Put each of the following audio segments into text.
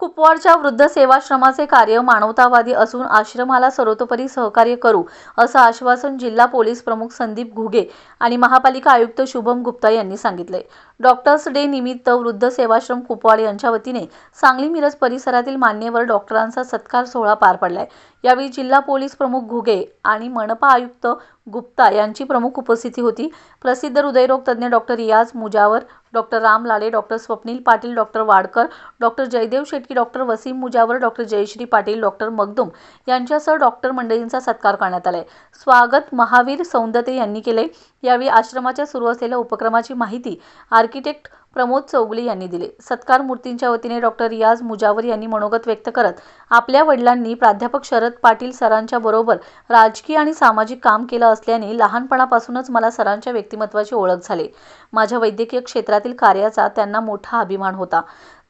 कुपवाडच्या वृद्ध सेवाश्रमाचे कार्य मानवतावादी असून आश्रमाला सर्वतोपरी सहकार्य करू असं आश्वासन जिल्हा पोलीस प्रमुख संदीप घुगे आणि महापालिका आयुक्त शुभम गुप्ता यांनी सांगितले डॉक्टर्स डे निमित्त वृद्ध सेवाश्रम कुपवाड यांच्या वतीने सांगली मिरज परिसरातील मान्यवर डॉक्टरांचा सत्कार सोहळा पार पडलाय. यावेळी जिल्हा पोलीस प्रमुख घुगे आणि मनपा आयुक्त गुप्ता यांची प्रमुख उपस्थिती होती. प्रसिद्ध हृदयरोग तज्ज्ञ डॉक्टर रियाज Mujawar doctor Ram Lale doctor Swapnil Patil doctor Wadkar doctor Jaydev Shetki doctor Wasim Mujawar doctor Jayashree Patil doctor Magdum यांच्यासह डॉक्टर मंडळींचा सत्कार करण्यात आलाय. स्वागत महावीर सौंदते यांनी केले यावेळी आश्रमाच्या सुरू असलेल्या उपक्रमाची माहिती आर्किटेक्ट प्रमोद चौगुले यांनी दिले. सत्कार मूर्तींच्या वतीने डॉक्टर रियाज मुजावर यांनी मनोगत व्यक्त करत आपल्या वडिलांनी प्राध्यापक शरद पाटील सरांच्या बरोबर राजकीय आणि सामाजिक काम केलं असल्याने लहानपणापासूनच मला सरांच्या व्यक्तिमत्वाची ओळख झाली. माझ्या वैद्यकीय क्षेत्रातील कार्याचा त्यांना मोठा अभिमान होता.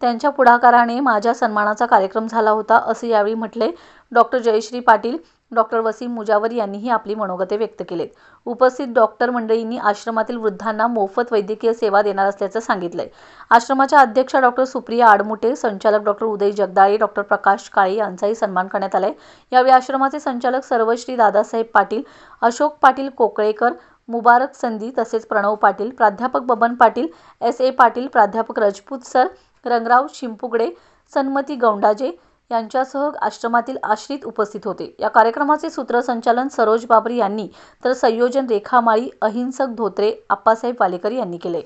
त्यांच्या पुढाकाराने माझ्या सन्मानाचा कार्यक्रम झाला होता असं यावेळी म्हटले डॉक्टर जयश्री पाटील. डॉक्टर वसीम मुजावर यांनीही आपली मनोगते व्यक्त केलेत. उपस्थित डॉक्टर मंडळींनी आश्रमातील वृद्धांना मोफत वैद्यकीय सेवा देणार असल्याचं सांगितलंय. आश्रमाच्या अध्यक्षा डॉक्टर सुप्रिया आडमुटे संचालक डॉक्टर उदय जगदाळे डॉक्टर प्रकाश काळे यांचाही सन्मान करण्यात आलाय. यावेळी आश्रमाचे संचालक सर्वश्री दादासाहेब पाटील अशोक पाटील कोकळेकर मुबारक संधी तसेच प्रणव पाटील प्राध्यापक बबन पाटील एस ए पाटील प्राध्यापक रजपूत सर रंगराव शिंपुगडे सन्मती गौंडाजे यांच्यासह आश्रमातील आश्रित उपस्थित होते. या कार्यक्रमाचे सूत्रसंचालन सरोज बाबरी यांनी तर संयोजन रेखा माळी अहिंसक धोत्रे आप्पासाहेब वालेकर यांनी केले.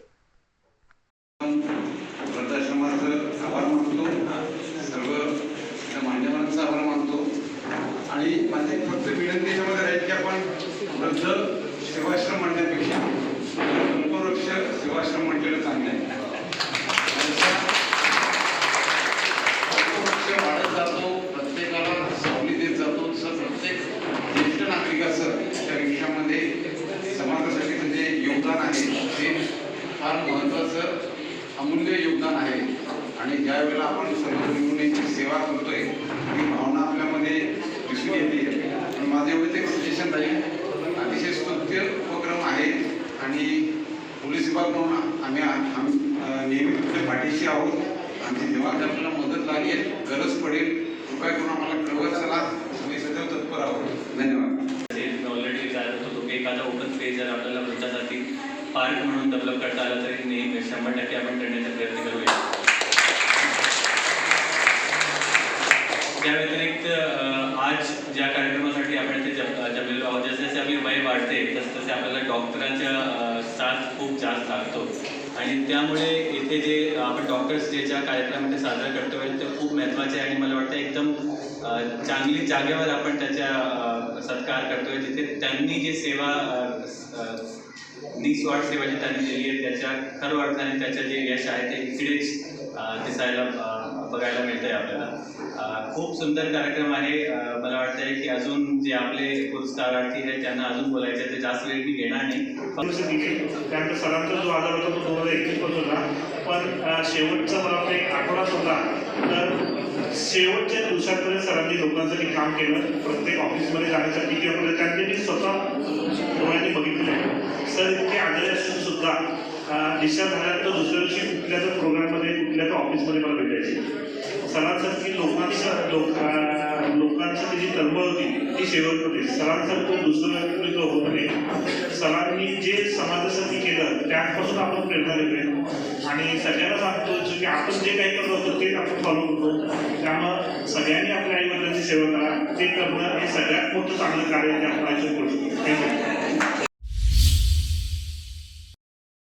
आणि माझी फक्त विनंती याच्यामध्ये राहील की आपण वृद्ध सेवाश्रम म्हणण्यापेक्षा सेवाश्रम म्हटलेलं चांगलं आहे कल्पवृक्ष वाढत जातो प्रत्येकाला सावली देत जातो तसं प्रत्येक ज्येष्ठ नागरिकाचं त्या आयुष्यामध्ये समाजासाठी म्हणजे योगदान आहे ते फार त्यांचं अमूल्य योगदान आहे. आणि ज्या वेळेला आपण सर्व निवडणुकीची सेवा करतोय ही भावना आपल्यामध्ये दिसून येते. आणि माझं एवढंच एक सजेशन राहील अतिशय स्तुत्य उपक्रम आहे. आणि पोलीस विभाग म्हणून आम्ही नेहमी तुमच्या पाठीशी आहोत. आमची जेव्हा आपल्याला मदत लागेल गरज पडेल कृपया करून आम्हाला कळवत चला. आम्ही सदैव तत्पर आहोत. धन्यवाद. ऑलरेडी झालं होतो. एखादा ओपन पेज जर आपल्याला वृद्धासाठी पार्क म्हणून डेव्हलप करता आला तरी नेहमी शंभर टक्के आपण करण्याचा प्रयत्न करूया. त्या व्यतिरिक्त आज ज्या कार्यक्रमासाठी आपण इथे जप जमलेलो आहोत जसे जसे आपली वय वाढते तसं तसे आपल्याला डॉक्टरांच्या साथ खूप जास्त लागतो. आणि त्यामुळे इथे जे आपण डॉक्टर्स डेच्या कार्यक्रमामध्ये साजरा करतोय ते खूप महत्त्वाचे आहे आणि मला वाटतं एकदम चांगली जागेवर आपण त्याच्या सत्कार करतोय जिथे त्यांनी जे सेवा निस्वार्थ सेवा जी त्यांनी दिली आहे त्याच्या खरं अर्थाने त्याचं जे यश आहे ते इकडेच दिसायला बघायला मिळतंय आपल्याला. खूप सुंदर कार्यक्रम आहे. मला वाटतंय की अजून जे आपले पुरस्कारार्थी आहेत त्यांना अजून बोलायचं आहे ते जास्त वेळ मी घेणार नाही. दिवशी त्यानंतर सरांचा जो आजार होता तो दोन हजार एकवीस होता पण शेवटचा मला वाटतं एक आठवडाच होता. तर शेवटच्या दिवसापर्यंत सरांनी लोकांसाठी काम केलं प्रत्येक ऑफिसमध्ये जाण्यासाठी किंवा त्यांनी मी स्वतः डोळ्यांनी बघितलं सर इतके आजारी असून सुद्धा डिस्चार्ज झाल्यानंतर दुसऱ्या दिवशी कुठल्या तर प्रोग्राममध्ये कुठल्या तर ऑफिसमध्ये मला भेटायचे सरांसारखी लोकांचं लोक लोकांची लोकांसाठी जी तळमळ होती ती शेवट होती. सरांसारखं दुसरं व्यक्तित्व होत नाही सरांनी जे समाजासाठी केलं त्यापासून आपण प्रेरणा घेतोय आणि सगळ्यांना सांगतो की आपण जे काही करत होतो तेच आपण फॉलो करतो. त्यामुळं सगळ्यांनी आपल्या आई वडिलांची सेवा करा. ते करणं हे सगळ्यात मोठं चांगलं कार्य आहे ते आपण करू शकतो थँक्यू.